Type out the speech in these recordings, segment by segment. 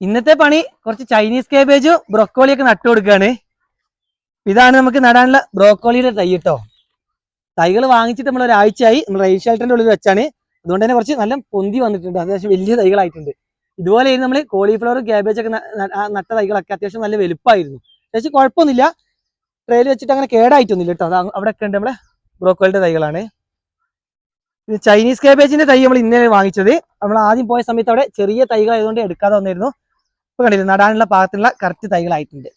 ഇന്നത്തെ പണി കുറച്ച് ചൈനീസ് കേബേജ് കേബേജും ബ്രൊക്കോളിയൊക്കെ നട്ടു കൊടുക്കുകയാണ് ഇതാണ് നമുക്ക് നടാനുള്ള ബ്രോക്കോളിയുടെ തൈ കേട്ടോ. തൈകൾ വാങ്ങിച്ചിട്ട് നമ്മൾ ഒരാഴ്ചയായി നമ്മൾ റെയിൽ ഷെൽട്ടറിന്റെ ഉള്ളിൽ വെച്ചാണ്. അതുകൊണ്ട് തന്നെ കുറച്ച് നല്ല പൊന്തി വന്നിട്ടുണ്ട്. അത്യാവശ്യം വലിയ തൈകളായിട്ടുണ്ട്. ഇതുപോലെ നമ്മൾ കോളിഫ്ലവർ ക്യാബേജ് ഒക്കെ നട്ട തൈകളൊക്കെ അത്യാവശ്യം നല്ല വലുപ്പമായിരുന്നു അത്യാവശ്യം കുഴപ്പമൊന്നുമില്ല. ട്രെയിൽ വെച്ചിട്ട് അങ്ങനെ കേടായിട്ടൊന്നുമില്ല കേട്ടോ. അത് അവിടെ ഒക്കെ ഉണ്ട് നമ്മളെ ബ്രോക്കോളിയുടെ തൈകളാണ്. ചൈനീസ് കാബേജിന്റെ തൈ നമ്മൾ ഇന്നലെ വാങ്ങിച്ചത്. നമ്മൾ ആദ്യം പോയ സമയത്ത് അവിടെ ചെറിയ തൈകളായതുകൊണ്ട് എടുക്കാതെ വന്നിരുന്നു. ഇപ്പൊ കണ്ടില്ലേ നടാനുള്ള പാകത്തിനുള്ള കറക്റ്റ് തൈകളായിട്ടുണ്ട്.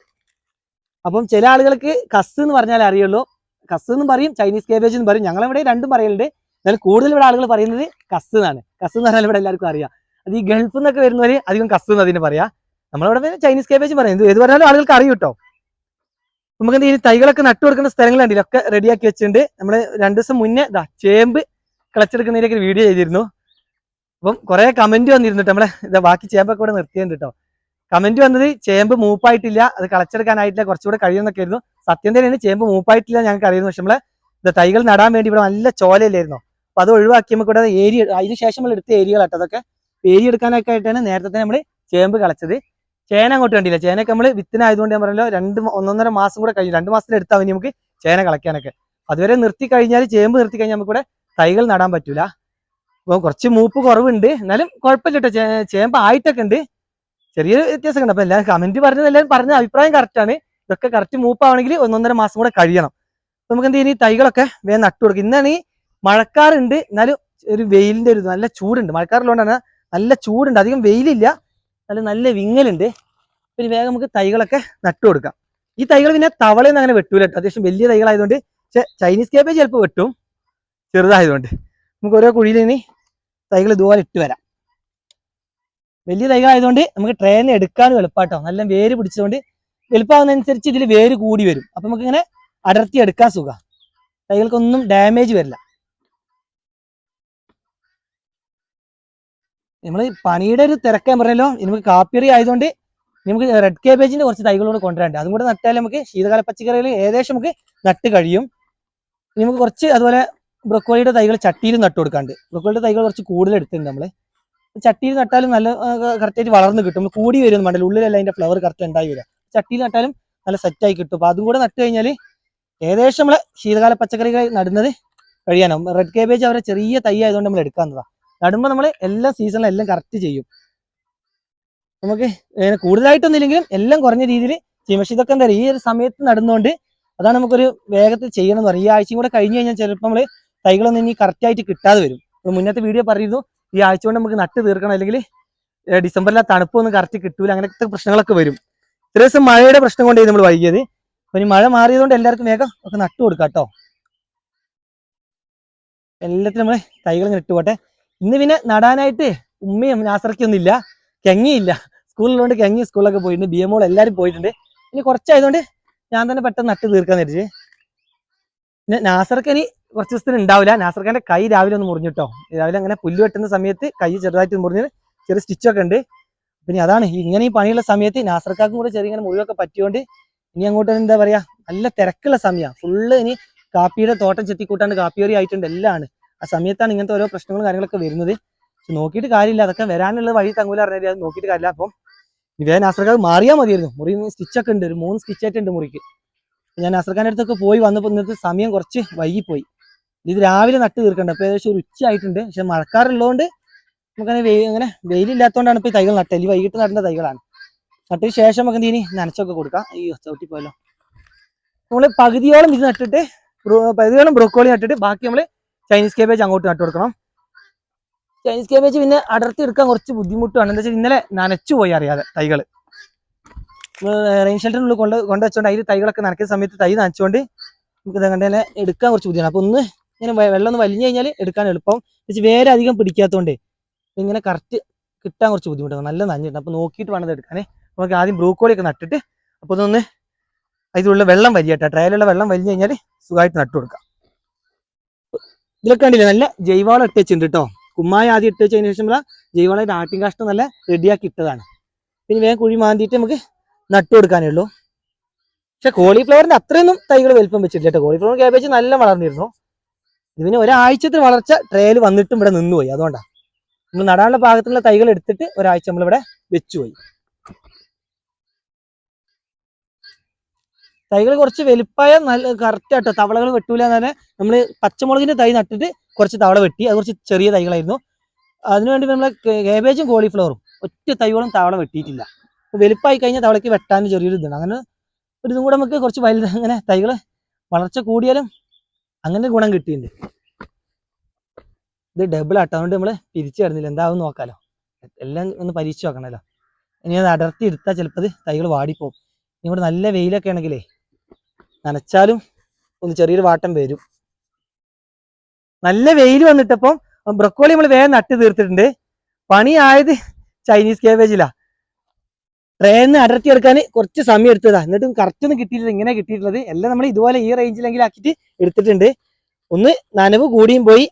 അപ്പം ചില ആളുകൾക്ക് കസ് എന്ന് പറഞ്ഞാൽ അറിയുള്ളൂ. കസ് എന്നും പറയും ചൈനീസ് കേബേജ് എന്ന് പറയും. ഞങ്ങളിവിടെ രണ്ടും പറയലുണ്ട്. എന്നാൽ കൂടുതൽ ഇവിടെ ആളുകൾ പറയുന്നത് കസ് എന്നാണ്. കസ് എന്ന് പറഞ്ഞാൽ ഇവിടെ എല്ലാവർക്കും അറിയാം. അത് ഈ ഗൾഫിൽ നിന്നൊക്കെ വരുന്നവര് അധികം കസ് എന്ന് അതിന് പറയാ. നമ്മളിവിടെ ചൈനീസ് കേബേജ് പറയും. ഇത് ഏത് പറഞ്ഞാലും ആളുകൾക്ക് അറിയും കേട്ടോ. നമുക്ക് ഈ തൈകളൊക്കെ നട്ടു കൊടുക്കുന്ന സ്ഥലങ്ങളുണ്ടല്ലോ ഒക്കെ റെഡിയാക്കി വെച്ചിട്ടുണ്ട്. നമ്മൾ രണ്ട് ദിവസം മുന്നേ ഇതാ ചേമ്പ് കിളച്ചെടുക്കുന്നതിനൊക്കെ വീഡിയോ ചെയ്തിരുന്നു. അപ്പം കുറെ കമന്റ് വന്നിരുന്നു നമ്മളെ ഇതാ ബാക്കി ചേമ്പൊക്കെ ഇവിടെ നിർത്തിയിട്ടുണ്ട് കേട്ടോ. കമന്റ് വന്നത് ചേമ്പ് മൂപ്പായിട്ടില്ല അത് കളച്ചെടുക്കാനായിട്ടില്ല കുറച്ചുകൂടെ കഴിയുമെന്നൊക്കെ ആയിരുന്നു. സത്യം തന്നെയാണ് ചേമ്പ് മൂപ്പായിട്ടില്ല ഞങ്ങൾക്ക് അറിയുന്നു പക്ഷെ നമ്മളെ ഇത് തൈകൾ നടാൻ വേണ്ടി ഇവിടെ നല്ല ചോലയില്ലായിരുന്നു അപ്പൊ അത് ഒഴിവാക്കി നമുക്ക് ഇവിടെ ഏരിയ അതിന് ശേഷം നമ്മൾ എടുത്ത ഏരിയകളാട്ടോ അതൊക്കെ. ഏരിയ എടുക്കാനൊക്കെ ആയിട്ടാണ് നേരത്തെ തന്നെ നമ്മൾ ചേമ്പ് കളച്ചത്. ചേന അങ്ങോട്ട് വേണ്ടില്ല ചേനയൊക്കെ നമ്മൾ വിത്തിനായതുകൊണ്ട് ഞാൻ പറഞ്ഞല്ലോ രണ്ട് ഒന്നൊന്നര മാസം കൂടെ കഴിഞ്ഞു. രണ്ട് മാസത്തിൽ എടുത്താൽ മതി നമുക്ക് ചേന കളയ്ക്കാനൊക്കെ. അതുവരെ നിർത്തി കഴിഞ്ഞാൽ ചേമ്പ് നിർത്തി കഴിഞ്ഞാൽ നമുക്ക് ഇവിടെ തൈകൾ നടാൻ പറ്റൂല. അപ്പോൾ കുറച്ച് മൂപ്പ് കുറവുണ്ട്. എന്നാലും കുഴപ്പമില്ല കേട്ടോ ചേമ്പ് ആയിട്ടൊക്കെ ഉണ്ട്. ചെറിയൊരു വ്യത്യാസം ഉണ്ട് അപ്പൊ എല്ലാവരും കമന്റ് പറഞ്ഞത് എല്ലാവരും പറഞ്ഞ അഭിപ്രായം കറക്റ്റ് ആണ്. ഇതൊക്കെ കറക്റ്റ് മൂപ്പ് ആവണമെങ്കിൽ ഒന്നൊന്നര മാസം കൂടെ കഴിയണം. നമുക്ക് എന്ത് ചെയ്യും ഈ തൈകളൊക്കെ വേഗം നട്ടു കൊടുക്കും. ഇന്നാണ് ഈ മഴക്കാറുണ്ട്. എന്നാലും ഒരു വെയിലിന്റെ ഒരു നല്ല ചൂടുണ്ട്. മഴക്കാറുള്ളതുകൊണ്ടാണ് നല്ല ചൂടുണ്ട്. അധികം വെയിലില്ല. നല്ല നല്ല വിങ്ങലുണ്ട്. പിന്നെ വേഗം നമുക്ക് തൈകളൊക്കെ നട്ടു കൊടുക്കാം. ഈ തൈകൾ പിന്നെ തവളയൊന്നും അങ്ങനെ വെട്ടൂല അത്യാവശ്യം വലിയ തൈകളായതുകൊണ്ട്. ചൈനീസ് കേബേജ് ചിലപ്പോൾ വെട്ടും. ചെറുതായതുകൊണ്ട്. നമുക്ക് ഓരോ കുഴിയിൽ ഇനി തൈകൾ ഇതുപോലെ ഇട്ട് വരാം. വലിയ തൈകളായതുകൊണ്ട് നമുക്ക് ട്രെയിനിൽ എടുക്കാനും എളുപ്പാട്ടോ. നല്ല വേര് പിടിച്ചതുകൊണ്ട് എളുപ്പമാകുന്നതനുസരിച്ച് ഇതിൽ വേര് കൂടി വരും. അപ്പൊ നമുക്ക് ഇങ്ങനെ അടർത്തി എടുക്കാൻ സുഖം. തൈകൾക്കൊന്നും ഡാമേജ് വരില്ല. നമ്മൾ പണിയുടെ ഒരു തിരക്കാൻ പറഞ്ഞല്ലോ. നമുക്ക് കാപ്പിയറി ആയതുകൊണ്ട് നമുക്ക് റെഡ് കേബേജിന്റെ കുറച്ച് തൈകളോട് കൊണ്ടുവരാണ്ട് അതും കൂടെ നട്ടാൽ നമുക്ക് ശീതകാല പച്ചക്കറികൾ ഏകദേശം നമുക്ക് നട്ട് കഴിയും. നമുക്ക് കുറച്ച് അതുപോലെ ബ്രൊക്കോളിയുടെ തൈകൾ ചട്ടിയിൽ നട്ടു കൊടുക്കാണ്ട് ബ്രൊക്കോളിയുടെ തൈകൾ കുറച്ച് കൂടുതൽ എടുത്തിട്ടുണ്ട് നമ്മൾ. ചട്ടിയിൽ നട്ടാലും നല്ല കറക്റ്റായിട്ട് വളർന്ന് കിട്ടും. കൂടി വരും മണ്ടൽ ഉള്ളിലല്ല അതിന്റെ ഫ്ലവർ കറക്റ്റ് ഉണ്ടായി വരിക ചട്ടിയിൽ നട്ടാലും നല്ല സെറ്റായി കിട്ടും. അപ്പൊ അതും കൂടെ നട്ട് കഴിഞ്ഞാൽ ഏകദേശം നമ്മളെ ശീതകാല പച്ചക്കറികൾ നടുന്നത് കഴിയാനാവും. റെഡ് കേബേജ് അവരെ ചെറിയ തൈ ആയതുകൊണ്ട് നമ്മൾ എടുക്കാവുന്നതാണ് നടുമ്പോൾ നമ്മൾ എല്ലാ സീസണിലും എല്ലാം കറക്റ്റ് ചെയ്യും. നമുക്ക് കൂടുതലായിട്ടൊന്നും ഇല്ലെങ്കിലും എല്ലാം കുറഞ്ഞ രീതിയിൽ ചെയ്യും. പക്ഷെ ഇതൊക്കെ എന്താ ഈ ഒരു സമയത്ത് നടുന്നതുകൊണ്ട് അതാണ് നമുക്കൊരു വേഗത്തിൽ ചെയ്യണം എന്ന് പറയും. ഈ ആഴ്ചയും കൂടെ കഴിഞ്ഞ് കഴിഞ്ഞാൽ ചിലപ്പോൾ നമ്മൾ തൈകളൊന്നും ഇനി കറക്റ്റായിട്ട് കിട്ടാതെ വരും. മുന്നത്തെ വീഡിയോ പറയുന്നു ഈ ആഴ്ച കൊണ്ട് നമുക്ക് നട്ട് തീർക്കണം. അല്ലെങ്കിൽ ഡിസംബറിലെ തണുപ്പൊന്നും കറക്റ്റ് കിട്ടൂല. അങ്ങനത്തെ പ്രശ്നങ്ങളൊക്കെ വരും. ഇത്ര ദിവസം മഴയുടെ പ്രശ്നം കൊണ്ടേ നമ്മൾ വൈകിയത്. അപ്പൊ ഇനി മഴ മാറിയതുകൊണ്ട് എല്ലാവർക്കും വേഗം ഒക്കെ നട്ടു കൊടുക്കാം കേട്ടോ. എല്ലാത്തിനും നമ്മൾ തൈകൾ ഇങ്ങനെ ഇട്ടുപോട്ടെ ഇന്ന് പിന്നെ നടാനായിട്ട് ഉമ്മയും നാസറക്കൊന്നുമില്ല കെങ്ങിയില്ല. സ്കൂളിലുണ്ട് കെങ്ങി സ്കൂളിലൊക്കെ പോയിട്ടുണ്ട്. ബി എം എല്ലാവരും പോയിട്ടുണ്ട്. ഇനി കുറച്ചായതുകൊണ്ട് ഞാൻ തന്നെ പെട്ടെന്ന് നട്ട് തീർക്കാൻ തരിച്ച് പിന്നെ നാസർക്ക് കുറച്ച് ദിവസത്തിന് ഉണ്ടാവില്ല. നാസർഖാന്റെ കൈ രാവിലെ ഒന്ന് മുറിഞ്ഞിട്ടോ രാവിലെ അങ്ങനെ പുല്ല് വെട്ടുന്ന സമയത്ത് കൈ ചെറുതായിട്ട് മുറിഞ്ഞ് ചെറിയ സ്റ്റിച്ചൊക്കെ ഉണ്ട്. പിന്നെ അതാണ് ഇങ്ങനെ ഈ പണിയുള്ള സമയത്ത് നാസർക്കാർക്കും കൂടെ ചെറിയ ഇങ്ങനെ മുറിവൊക്കെ പറ്റിയോണ്ട് ഇനി അങ്ങോട്ട് എന്താ പറയാ നല്ല തിരക്കുള്ള സമയമാണ് ഫുള്ള് ഇനി കാപ്പിയുടെ തോട്ടം ചെത്തിക്കൂട്ടാണ്ട് കാപ്പിയോറി ആയിട്ടുണ്ട് എല്ലാം ആ സമയത്താണ് ഇങ്ങനത്തെ ഓരോ പ്രശ്നങ്ങളും കാര്യങ്ങളൊക്കെ വരുന്നത്. നോക്കിയിട്ട് കാര്യമില്ല. അതൊക്കെ വരാനുള്ള വഴി തങ്ങൂല അറിഞ്ഞാൽ അത് നോക്കിയിട്ട് കാര്യമില്ല. അപ്പം ഇവേ നാസർക്കാർ മാറിയാൽ മതിയായിരുന്നു. മുറി സ്റ്റിച്ചൊക്കെ ഉണ്ട്. ഒരു മൂന്ന് സ്റ്റിച്ചായിട്ടുണ്ട് മുറിക്ക്. ഞാൻ നാസർഖാന്റെ അടുത്തൊക്കെ പോയി വന്നപ്പോൾ ഇന്നത്തെ സമയം കുറച്ച് വൈകിപ്പോയി. ഇത് രാവിലെ നട്ട് തീർക്കണ്ട? അപ്പൊ ഏകദേശം ഒരു ഉച്ച ആയിട്ടുണ്ട് പക്ഷെ മഴക്കാറുള്ളതുകൊണ്ട് നമുക്കങ്ങനെ വെയിൽ അങ്ങനെ വെയിലില്ലാത്തതുകൊണ്ടാണ് ഇപ്പൊ ഈ തൈകൾ നട്ടത്. ഈ വൈകിട്ട് നടേണ്ട തൈകളാണ്. നട്ടതിന് ശേഷം നമുക്ക് ഇനി നനച്ചൊക്കെ കൊടുക്കാം. ഈ ചവിട്ടി പോയല്ലോ. നമ്മൾ പകുതിയോളം ഇത് നട്ടിട്ട് പകുതിയോളം ബ്രോക്കോളി നട്ടിട്ട് ബാക്കി നമ്മൾ ചൈനീസ് കേബേജ് അങ്ങോട്ട് നട്ടു കൊടുക്കണം. ചൈനീസ് കേബേജ് പിന്നെ അടർത്തി എടുക്കാൻ കുറച്ച് ബുദ്ധിമുട്ടാണ്. എന്താ വെച്ചാൽ ഇന്നലെ നനച്ചു പോയി അറിയാതെ തൈകൾ റെയിൻ ഷെൽറ്ററിനുള്ളിൽ കൊണ്ട് കൊണ്ടുവച്ചോണ്ട് അതിൽ തൈകളൊക്കെ നനക്കുന്ന സമയത്ത് തൈ നനച്ചുകൊണ്ട് നമുക്ക് ഇതങ്ങനെ എടുക്കാൻ കുറച്ച് ബുദ്ധിമുട്ടാണ്. അപ്പൊ ഒന്ന് ഇങ്ങനെ വെള്ളം ഒന്ന് വലിഞ്ഞു കഴിഞ്ഞാൽ എടുക്കാൻ എളുപ്പം. പക്ഷെ വേറെ അധികം പിടിക്കാത്തതുകൊണ്ട് ഇങ്ങനെ കറക്റ്റ് കിട്ടാൻ കുറച്ച് ബുദ്ധിമുട്ടാണ്. നല്ല നനഞ്ഞിട്ടുണ്ട്. അപ്പോൾ നോക്കിയിട്ട് വേണം എടുക്കാനേ. നമുക്ക് ആദ്യം ബ്രൂക്കോളി ഒക്കെ നട്ടിട്ട് അപ്പോൾ ഇതൊന്ന് അതിലുള്ള വെള്ളം വലിയട്ടെ ട്രയലുള്ള വെള്ളം വലിഞ്ഞു കഴിഞ്ഞാൽ സുഖമായിട്ട് നട്ടു കൊടുക്കാം. ഇതിലൊക്കെ കണ്ടില്ലേ? നല്ല ജൈവവളം ഇട്ട് വെച്ചിട്ടുണ്ട് കേട്ടോ. കുമ്മായ ആദ്യം ഇട്ട് വെച്ചതിന് ശേഷം ഉള്ള ജൈവവളം ആട്ടിൻ കാഷ്ടം നല്ല റെഡിയാക്കി ഇട്ടതാണ്. പിന്നെ വേഗം കുഴി മാന്തിയിട്ട് നമുക്ക് നട്ടു കൊടുക്കാനേ ഉള്ളൂ. പക്ഷെ കോളിഫ്ലവറിന്റെ അത്രയൊന്നും തൈകൾ വലിപ്പം വെച്ചിട്ടില്ല കേട്ടോ. കോളിഫ്ലവർ ക്യാബേജ് നല്ല വളർന്നിരുന്നു ഇതിന് പിന്നെ വളർച്ച ട്രേയിൽ വന്നിട്ടും ഇവിടെ നിന്നുപോയി. അതുകൊണ്ടാണ് നമ്മൾ നടാനുള്ള പാകത്തിലുള്ള തൈകൾ എടുത്തിട്ട് ഒരാഴ്ച നമ്മളിവിടെ വെച്ചുപോയി. തൈകൾ കുറച്ച് വലുപ്പായ നല്ല കറക്റ്റ് ആട്ടോ. തവളകൾ വെട്ടൂല എന്ന് പറഞ്ഞാൽ നമ്മൾ പച്ചമുളകിന്റെ തൈ നട്ടിട്ട് കുറച്ച് തവള വെട്ടി. അത് കുറച്ച് ചെറിയ തൈകളായിരുന്നു. അതിനുവേണ്ടി നമ്മൾ കേബേജും കോളിഫ്ലവറും ഒറ്റ തൈകളും തവള വെട്ടിയിട്ടില്ല. വലുപ്പമായി കഴിഞ്ഞാൽ തവളയ്ക്ക് വെട്ടാൻ ചെറിയൊരു ഇതാണ് അങ്ങനെ ഒരു ഇതും കൂടെ നമുക്ക് കുറച്ച് വലുത് അങ്ങനെ തൈകൾ വളർച്ച കൂടിയാലും അങ്ങനെ ഗുണം കിട്ടിയിട്ടുണ്ട് ഇത് ഡബിൾ ആട്ടോ? അതുകൊണ്ട് നമ്മൾ പിരിച്ചു കിടന്നില്ല എന്താവും നോക്കാലോ. എല്ലാം ഒന്ന് പരീക്ഷിച്ച് നോക്കണല്ലോ. ഇനി അത് അടർത്തി എടുത്താൽ ചിലപ്പോൾ തൈകൾ വാടിപ്പോവും. ഇവിടെ നല്ല വെയിലൊക്കെ ആണെങ്കിലേ നനച്ചാലും ഒന്ന് ചെറിയൊരു വാട്ടം വരും. നല്ല വെയിൽ വന്നിട്ടപ്പം ബ്രക്കോളി നമ്മൾ വേഗം നട്ട് തീർത്തിട്ടുണ്ട്. പണിയായത് ചൈനീസ് കേബേജിലാ ട്രെയിനിന്ന് അടർത്തി എടുക്കാൻ കുറച്ച് സമയം എടുത്തതാ. എന്നിട്ടും കറക്റ്റ് ഒന്നും കിട്ടിയിട്ടില്ല. ഇങ്ങനെ കിട്ടിയിട്ടുള്ളത്. എല്ലാം നമ്മൾ ഇതുപോലെ ഈ റേഞ്ചിലെങ്കിലും ആക്കിയിട്ട് എടുത്തിട്ടുണ്ട്. ഒന്ന് നനവ് കൂടിയും പോയി.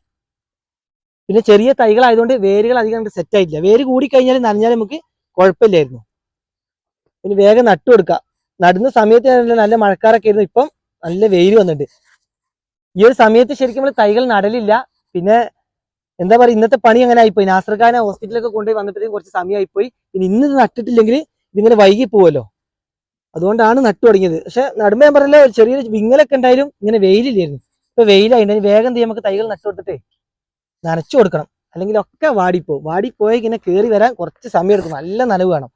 പിന്നെ ചെറിയ തൈകളായതുകൊണ്ട് വേരുകൾ അധികം സെറ്റ് ആയിട്ടില്ല. വേര് കൂടി കഴിഞ്ഞാൽ നനഞ്ഞാൽ നമുക്ക് കുഴപ്പമില്ലായിരുന്നു. പിന്നെ വേഗം നട്ടു കൊടുക്കാം. നടുന്ന സമയത്ത് നല്ല മഴക്കാരൊക്കെ ആയിരുന്നു. ഇപ്പം നല്ല വെയിൽ വന്നിട്ടുണ്ട്. ഈ ഒരു സമയത്ത് ശരിക്കും നമ്മൾ തൈകൾ നടലില്ല. പിന്നെ എന്താ പറയുക ഇന്നത്തെ പണി അങ്ങനെ ആയിപ്പോയി. നാസർഖാനെ ഹോസ്പിറ്റലൊക്കെ കൊണ്ടുപോയി വന്നപ്പോഴത്തേക്കും കുറച്ച് സമയമായിപ്പോയി. പിന്നെ ഇന്ന് ഇത് നട്ടിട്ടില്ലെങ്കിൽ ഇതിങ്ങനെ വൈകി പോവല്ലോ. അതുകൊണ്ടാണ് നട്ടു തുടങ്ങിയത്. പക്ഷെ നടുമ്പ ഞാൻ പറഞ്ഞല്ലോ ചെറിയൊരു വിങ്ങലൊക്കെ ഉണ്ടായാലും ഇങ്ങനെ വെയിലില്ലായിരുന്നു. ഇപ്പൊ വെയിലായിട്ട് വേഗം ചെയ്യാൻ നമുക്ക് തൈകൾ നട്ടു കൊടുത്തിട്ടേ നനച്ചു കൊടുക്കണം. അല്ലെങ്കിൽ ഒക്കെ വാടിപ്പോവും. വാടിപ്പോയി ഇങ്ങനെ കയറി വരാൻ കുറച്ച് സമയം എടുക്കും. നല്ല നനവ് വേണം.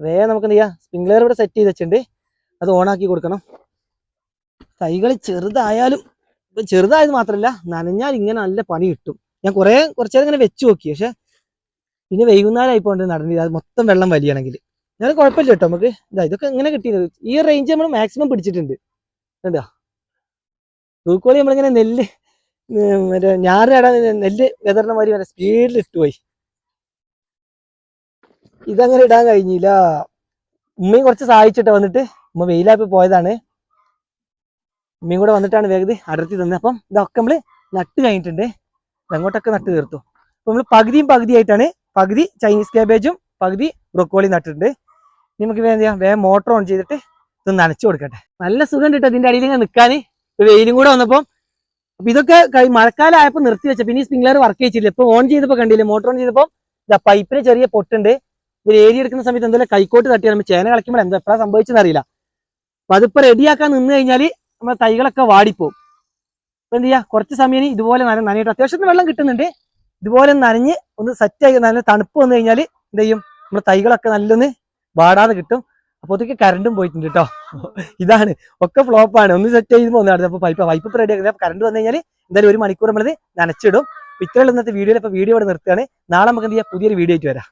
വേഗം നമുക്ക് എന്ത് ചെയ്യാം? സ്പ്രിംഗ്ലർ ഇവിടെ സെറ്റ് ചെയ്ത് വെച്ചിട്ടുണ്ട്. അത് ഓണാക്കി കൊടുക്കണം. തൈകൾ ചെറുതായാലും ഇപ്പൊ ചെറുതായത് മാത്രമല്ല നനഞ്ഞാൽ ഇങ്ങനെ നല്ല പണി കിട്ടും. ഞാൻ കുറെ കുറച്ചേരം ഇങ്ങനെ വെച്ച് നോക്കി. പക്ഷെ പിന്നെ വൈകുന്നേരം ആയിപ്പോണ്ട് നടന്നില്ല. മൊത്തം വെള്ളം വലിയണമെങ്കിൽ ഞാൻ കുഴപ്പമില്ല കേട്ടോ നമുക്ക്. ഇതാ ഇതൊക്കെ ഇങ്ങനെ കിട്ടിയത്? ഈ റേഞ്ച് നമ്മൾ മാക്സിമം പിടിച്ചിട്ടുണ്ട്. എന്താ തൂക്കോളി നമ്മളിങ്ങനെ നെല്ല് മറ്റേ ഞാറിനടാൻ നെല്ല് വിതരണ മാതിരി വരെ സ്പീഡിൽ ഇട്ടുപോയി ഇതങ്ങനെ ഇടാൻ കഴിഞ്ഞില്ല. ഉമ്മയും കുറച്ച് സഹായിച്ചിട്ട് വന്നിട്ട്. ഉമ്മ വെയിലാപ്പി പോയതാണ്. ഉമ്മയും കൂടെ വന്നിട്ടാണ് വേഗത അടർത്തി തന്നത്. അപ്പം ഇതൊക്കെ നമ്മൾ നട്ട് കഴിഞ്ഞിട്ടുണ്ട്. അങ്ങോട്ടൊക്കെ നട്ട് തീർത്തു. അപ്പൊ നമ്മൾ പകുതിയും പകുതിയായിട്ടാണ് പകുതി ചൈനീസ് കാബേജും പകുതി ബ്രൊക്കോളി നട്ടിട്ടുണ്ട്. നമുക്ക് വേഗം ചെയ്യാം? വേഗം മോട്ടർ ഓൺ ചെയ്തിട്ട് ഇത് നനച്ചു കൊടുക്കട്ടെ. നല്ല സുഖം കിട്ടും ഇതിന്റെ അടിയിൽ ഇങ്ങനെ നിൽക്കാൻ. വെയിലും കൂടെ വന്നപ്പോൾ അപ്പൊ ഇതൊക്കെ മഴക്കാലം ആയപ്പോൾ നിർത്തി വെച്ച പിന്നെ ഈ സ്പ്രിംഗ്ലർ വർക്ക് ചെയ്യിച്ചില്ല ഇപ്പൊ ഓൺ ചെയ്തപ്പോൾ കണ്ടില്ലേ? മോട്ടർ ഓൺ ചെയ്തപ്പോൾ ഇതാ പൈപ്പിന് ചെറിയ പൊട്ടുണ്ട്. ഇവർ ഏരി എടുക്കുന്ന സമയത്ത് എന്തെങ്കിലും കൈക്കോട്ട് തട്ടിയാൽ നമ്മൾ ചേന കളിക്കുമ്പോൾ എന്താ എപ്പോഴാണ് സംഭവിച്ചെന്ന് അറിയില്ല. അപ്പൊ അതിപ്പോ റെഡിയാക്കാൻ നിന്ന് കഴിഞ്ഞാൽ നമ്മുടെ തൈകളൊക്കെ വാടിപ്പോവും. അപ്പൊ എന്ത് ചെയ്യാ? കുറച്ച് സമയം ഇതുപോലെ നന നനയിട്ട്. അത്യാവശ്യത്തിന് വെള്ളം കിട്ടുന്നുണ്ട്. ഇതുപോലെ നനഞ്ഞ് ഒന്ന് സെറ്റ് ആയി നല്ല തണുപ്പ് വന്നു കഴിഞ്ഞാൽ എന്ത് ചെയ്യും? നമ്മുടെ തൈകളൊക്കെ നല്ലൊന്ന് വാടാതെ കിട്ടും. അപ്പോഴത്തേക്ക് കറണ്ടും പോയിട്ടുണ്ട് കേട്ടോ. ഇതാണ്. ഒക്കെ ഫ്ലോപ്പാണ് ഒന്ന് സെറ്റ് ചെയ്യുമ്പോൾ ഒന്ന് അപ്പൊ പൈപ്പ് പൈപ്പ് റെഡി ആക്കുന്നത് കറണ്ട് വന്നു കഴിഞ്ഞാൽ എന്തായാലും ഒരു മണിക്കൂർ നമ്മളത് നനച്ചിടും. ഇത്രയുള്ള ഇന്നത്തെ വീഡിയോയിൽ ഇപ്പൊ വീഡിയോ ഇവിടെ നിർത്തുകയാണ്. നാളെ നമുക്ക് എന്ത് ചെയ്യാം? പുതിയൊരു വീഡിയോ ആയിട്ട് വരാം.